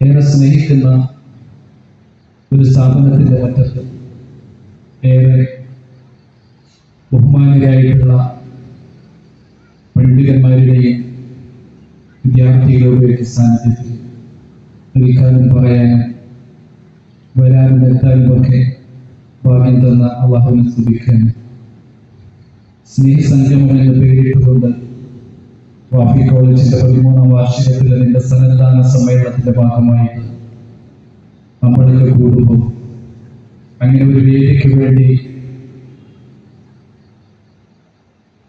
ഏറെ സ്നേഹിക്കുന്ന ഒരു സ്ഥാപനത്തിന്റെ മറ്റത്ത് ഏറെ ബഹുമാനരായിട്ടുള്ള പണ്ഡിതന്മാരുടെയും വിദ്യാർത്ഥികളുടെയും സാന്നിധ്യത്തിൽ നിൽക്കാനും പറയാനും വരാനും എത്താനും ഒക്കെ ഭാഗ്യം തന്ന അള്ളാഹുവിനെ സ്തുതിക്കാൻ സ്നേഹസംഗമം എന്ന് പേരിട്ടുകൊണ്ട് വാഫി കോളേജിന്റെ പതിമൂന്നാം വാർഷികത്തിലെ നിന്റെ സന്നദ്ധാന സമ്മേളനത്തിന്റെ ഭാഗമായിട്ട് നമ്മളൊക്കെ കൂടുമ്പോൾ അങ്ങനെ ഒരു വേദിക്ക് വേണ്ടി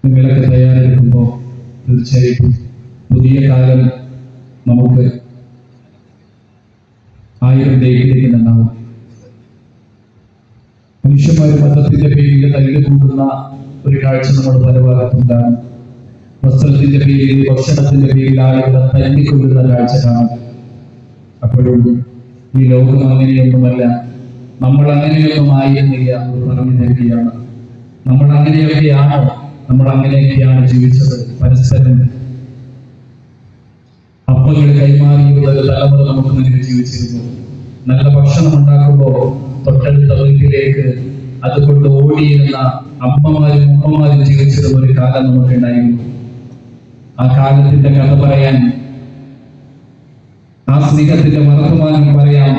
നിങ്ങളൊക്കെ തയ്യാറെടുക്കുമ്പോൾ തീർച്ചയായിട്ടും പുതിയ കാലം നമുക്ക് ആയിരം ദൈവിക്കുന്നുണ്ടാവും മനുഷ്യന്മാർ മതത്തിന്റെ പേരിൽ തല്ല് കൂടുന്ന ഒരു കാഴ്ച നമ്മൾ പല ഭാഗത്തുണ്ടാകും വസ്ത്രത്തിന്റെ പേരിൽ ഭക്ഷണത്തിന്റെ പേരിൽ ആളുകളെ തല്ലിക്കൊള്ളുന്ന കാഴ്ച കാണും. അപ്പോഴും ഈ ലോകം അങ്ങനെയൊന്നുമല്ല. നമ്മൾ അങ്ങനെയൊന്നും ആയിരുന്നില്ല എന്ന് പറഞ്ഞു തരികയാണ്. നമ്മൾ അങ്ങനെയൊക്കെയാണോ നമ്മൾ അങ്ങനെയൊക്കെയാണ് ജീവിച്ചത്. പരസ്പരം അപ്പങ്ങൾ കൈമാറിയുള്ള തലമുറ നമുക്ക് മുന്നിൽ ജീവിച്ചിരുന്നു. നല്ല ഭക്ഷണം ഉണ്ടാക്കുമ്പോൾ തൊട്ടടുത്ത വീട്ടിലേക്ക് അതുകൊണ്ട് ഓടിയിരുന്ന അമ്മമാരും ഉമ്മമാരും ജീവിച്ചിരുന്ന ഒരു കാലം നമുക്കുണ്ടായിരുന്നു. ആ കാലത്തിന്റെ കഥ പറയാൻ ആ സ്നേഹത്തിന്റെ വർത്തമാനം പറയാൻ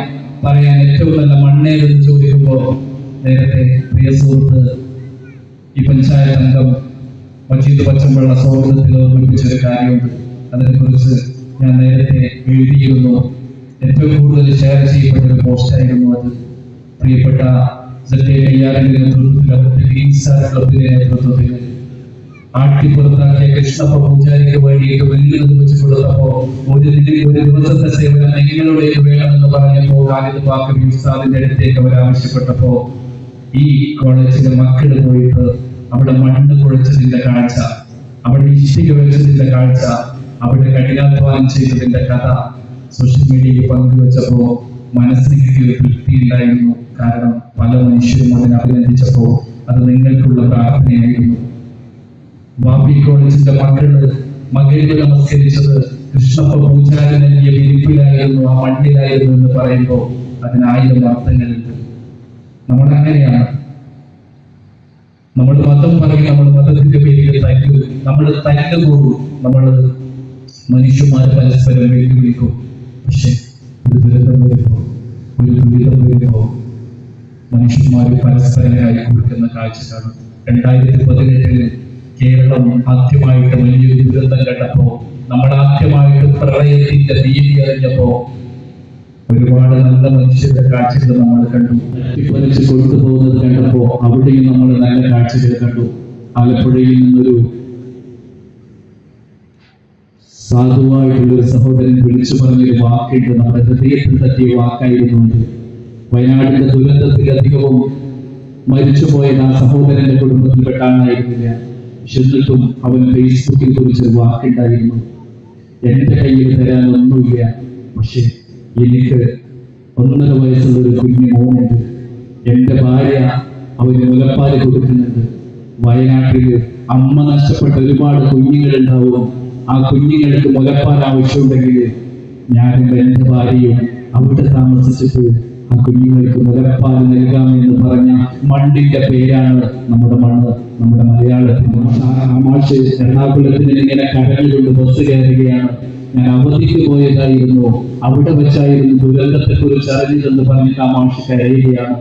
പറയാൻ ഏറ്റവും നല്ല മണ്ണേതെന്ന് ചോദിക്കുമ്പോ നേരത്തെ പ്രിയ സുഹൃത്ത് ഈ പഞ്ചായത്ത് അംഗം മജീദ് പച്ചമ്പള്ള സൗഹൃദത്തിൽ ഓർമ്മിപ്പിച്ച ഒരു കാര്യമുണ്ട്. അതിനെക്കുറിച്ച് ഞാൻ നേരത്തെ എഴുതിയിരുന്നു. ഏറ്റവും കൂടുതൽ ഷെയർ ചെയ്യപ്പെട്ട ഒരു പോസ്റ്റായിരുന്നു അത്. പ്രിയപ്പെട്ട കയ്യാറിന്റെ നേതൃത്വത്തിൽ ക്ലബിന്റെ നേതൃത്വത്തിൽ ആട്ടിപ്പുറത്താക്കിയ കൃഷ്ണപ്പ പൂജാരിക്ക് വേണ്ടിയിട്ട് വെല്ലുന്നത് വെച്ച് കൊടുത്തപ്പോ ഒരു ഒരു ദിവസത്തെ സേവനം നിങ്ങളുടേക്ക് വേണമെന്ന് പറഞ്ഞപ്പോ ഖാലിദ് പാക്കർ ഉസ്താദിന്റെ അടുത്തേക്ക് അവർ ആവശ്യപ്പെട്ടപ്പോ ഈ കോളേജിലെ മക്കൾ പോയിട്ട് അവിടെ മണ്ണ് കുഴച്ചതിന്റെ കാഴ്ച അവിടെ ഇഷ്ടിക വെച്ചതിന്റെ കാഴ്ച അവിടെ കഠിനാധ്വാനം ചെയ്തതിന്റെ കഥ സോഷ്യൽ മീഡിയയിൽ പങ്കുവച്ചപ്പോ മനസ്സിന് കിട്ടിയ ഒരു തൃപ്തി ഉണ്ടായിരുന്നു. കാരണം പല മനുഷ്യരും അതിനെ അഭിനന്ദിച്ചപ്പോ അത് നിങ്ങൾക്കുള്ള പ്രാർത്ഥനയായിരുന്നു. ബാബി കോളേജിന്റെ മക്കൾ മകൾക്ക് നമസ്കരിച്ചത് കൃഷ്ണപ്പ പൂജാരി നൽകിയ വിരിപ്പിലായിരുന്നു ആ മണ്ണിലായിരുന്നു എന്ന് പറയുമ്പോൾ അതിനായിരം അർത്ഥങ്ങളുണ്ട്. നമ്മൾ അങ്ങനെയാണ്. നമ്മൾ മതം പറയും നമ്മൾ മതത്തിന്റെ പേരിൽ തല്ലും. നമ്മൾ തല്ല് പോകും നമ്മൾ മനുഷ്യന്മാർ പരസ്പരം വെല്ലുവിളിക്കും. പക്ഷെ ഒരു ദുരന്തം വരുമ്പോ ഒരു മനുഷ്യന്മാർ പരസ്പരം കൈ കൊടുക്കുന്ന കാഴ്ച രണ്ടായിരത്തി പതിനെട്ടിൽ കേരളം ആദ്യമായിട്ട് വലിയൊരു ദുരന്തം കണ്ടപ്പോ നമ്മൾ ആദ്യമായിട്ട് പ്രളയത്തിന്റെ ഭീതി അറിഞ്ഞപ്പോ ഒരുപാട് നല്ല മനുഷ്യരുടെ കാഴ്ചകൾ നമ്മൾ കണ്ടു. വലിച്ച് കൊണ്ടുപോകുന്നത് കണ്ടപ്പോ അവിടെയും നമ്മൾ നല്ല കാഴ്ചകൾ കണ്ടു. ആലപ്പുഴയിൽ നിന്നൊരു സാധുവായിട്ടുള്ള ഒരു സഹോദരൻ വിളിച്ചു പറഞ്ഞൊരു വാക്കുണ്ട്. നമ്മുടെ ഹൃദയത്തിൽ തട്ടിയ വാക്കായിരുന്നു വയനാടിന്റെ ദുരന്തത്തിൽ അധികവും മരിച്ചുപോയത് ആ സഹോദരന്റെ കുടുംബത്തിൽപ്പെട്ട ആളായിരുന്നില്ല എന്നിട്ടും അവൻ ഫേസ്ബുക്കിൽ കുറിച്ചൊരു വാക്കുണ്ടായിരുന്നു. എന്റെ കയ്യിൽ തരാൻ ഒന്നുമില്ല പക്ഷെ എനിക്ക് ഒന്നര വയസ്സുള്ള ഒരു കുഞ്ഞു മോനുണ്ട്. എന്റെ ഭാര്യ അവന് മുലപ്പാൽ കൊടുക്കുന്നുണ്ട്. വയനാട്ടിൽ അമ്മ നഷ്ടപ്പെട്ട ഒരുപാട് കുഞ്ഞുങ്ങളുണ്ടാവും. ആ കുഞ്ഞുങ്ങൾക്ക് മുലപ്പാൽ ആവശ്യമുണ്ടെങ്കിൽ ഞാൻ എന്റെ ഭാര്യയും അവിടെ താമസിച്ചിട്ട് ആ കുഞ്ഞുങ്ങൾക്ക് മുലപ്പാൽ നൽകാമെന്ന് പറഞ്ഞ മണ്ണിന്റെ പേരാണ് നമ്മുടെ മണ്ണ്. നമ്മുടെ മലയാളത്തിൽ എറണാകുളത്തിന് ഇങ്ങനെ കടലിലുണ്ട് ബസ് കയറുകയാണ്. ഞാൻ അവധിക്ക് പോയതായിരുന്നു. അവിടെ വെച്ചായിരുന്നു ദുരന്തത്തെ കുറിച്ച് അറിഞ്ഞതെന്ന് പറഞ്ഞിട്ട് ആ മാഷ് കരയുകയാണ്.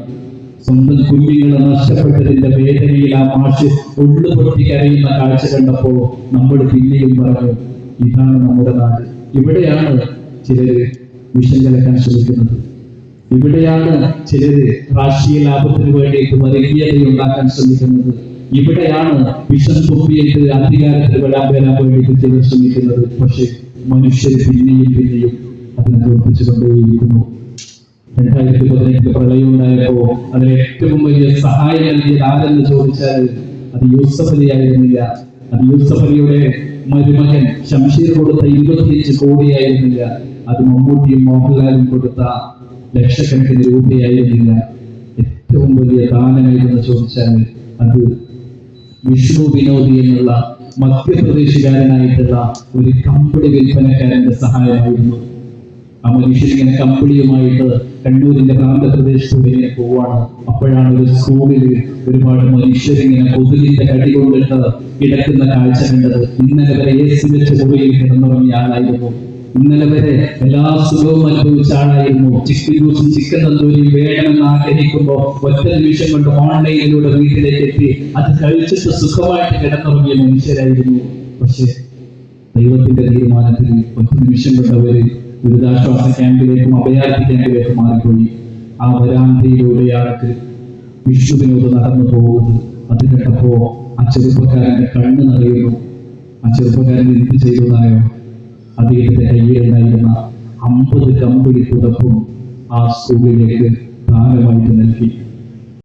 സ്വന്തം കുഞ്ഞുങ്ങളെ നഷ്ടപ്പെട്ടതിന്റെ വേദനയിൽ ആ മാഷ് ഉള്ളു പൊട്ടി കരയുന്ന കാഴ്ച കണ്ടപ്പോ നമ്മൾ പിന്നെയും പറഞ്ഞു ഇതാണ് നമ്മുടെ നാട്. ഇവിടെയാണ് ചിലര് വിഷം കലക്കാൻ ശ്രമിക്കുന്നത്. ഇവിടെയാണ് ചിലര് രാഷ്ട്രീയ ലാഭത്തിന് വേണ്ടിയിട്ട് വർഗീയത ഉണ്ടാക്കാൻ ശ്രമിക്കുന്നത്. ഇവിടെയാണ് വിഷം തുപ്പിയിട്ട് അധികാരത്തിൽ വരാൻ വരാൻ വേണ്ടിയിട്ട് ചിലർ ശ്രമിക്കുന്നത്. പക്ഷെ മനുഷ്യർ പിന്നെയും പിന്നെയും അതിനെ തോൽപ്പിച്ചുകൊണ്ടേയിരിക്കുന്നു. രണ്ടായിരത്തി പതിനെട്ട് പ്രളയം ഉണ്ടായപ്പോ അതിൽ ഏറ്റവും വലിയ സഹായം നൽകിയത് ആരെന്ന് ചോദിച്ചാൽ അത് യൂസഫ് അലി ആയിരുന്നില്ല. അത് യൂസഫ് അലിയുടെ മരുമകൻ ശംഷീർ കൊടുത്ത ഇരുപത്തിയഞ്ച് കോടിയായിരുന്നില്ല. അത് മമ്മൂട്ടിയും മോഹൻലാലും കൊടുത്ത ലക്ഷക്കണക്കിന് രൂപയായിരുന്നില്ല. ഏറ്റവും വലിയ ദാനമായിരുന്ന ചോദിച്ചാൽ അത് വിഷ്ണു വിനോദി എന്നുള്ള മധ്യപ്രദേശുകാരനായിട്ടുള്ള ഒരു കമ്പിളി വിൽപ്പനക്കാരന്റെ സഹായമായിരുന്നു. ആ മനുഷ്യൻ ഇങ്ങനെ കമ്പിളിയുമായിട്ട് കണ്ണൂരിന്റെ പ്രാന്തപ്രദേശത്തൂടെ ഇങ്ങനെ പോവാണ്. അപ്പോഴാണ് ഒരു സ്കൂളിൽ ഒരുപാട് മനുഷ്യരിങ്ങനെ കൊതുകിന്റെ കടി കൊണ്ടിട്ട് കിടക്കുന്ന കാഴ്ച കണ്ടത്. ഇന്നലെ വരെ എ സി വെച്ച് മുറിയിൽ കിടന്നുറങ്ങിയ ആളായിരുന്നു. ഇന്നലെ വരെ എല്ലാ സുഖവും അനുഭവിച്ച ആളായിരുന്നു. ചിക്കൻ ജ്യൂസും ചിക്കൻ തന്തൂരിയും വേണമെന്ന് ആഗ്രഹിക്കുമ്പോൾ ഒറ്റ നിമിഷം കൊണ്ട് ഓൺലൈനിലൂടെ വീട്ടിലേക്ക് എത്തി അത് കഴിച്ചിട്ട് സുഖമായിട്ട് കിടന്നുറങ്ങിയ മനുഷ്യരായിരുന്നു. പക്ഷേ ദൈവത്തിന്റെ തീരുമാനത്തിൽ ഒറ്റ നിമിഷം കൊണ്ട് അവർ ദുരിതാശ്വാസ ക്യാമ്പിലേക്കും അഭയാർത്ഥി ക്യാമ്പിലേക്കും മാറിപ്പോയി. ആ വരാന്തയിലൂടെയാണ് വിഷുവിനോട് നടന്നു പോകുന്നത്. അത് കേട്ടപ്പോ ആ ചെറുപ്പക്കാരന്റെ കണ്ണ് നിറയുന്നു. ആ ചെറുപ്പക്കാരൻ എന്ത് ചെയ്തു എന്നറിയോ അദ്ദേഹത്തിന്റെ കയ്യിലുണ്ടായിരുന്ന അമ്പത് കമ്പിളി പുതപ്പും ആ സ്കൂളിലേക്ക് ദാനമായിട്ട് നൽകി.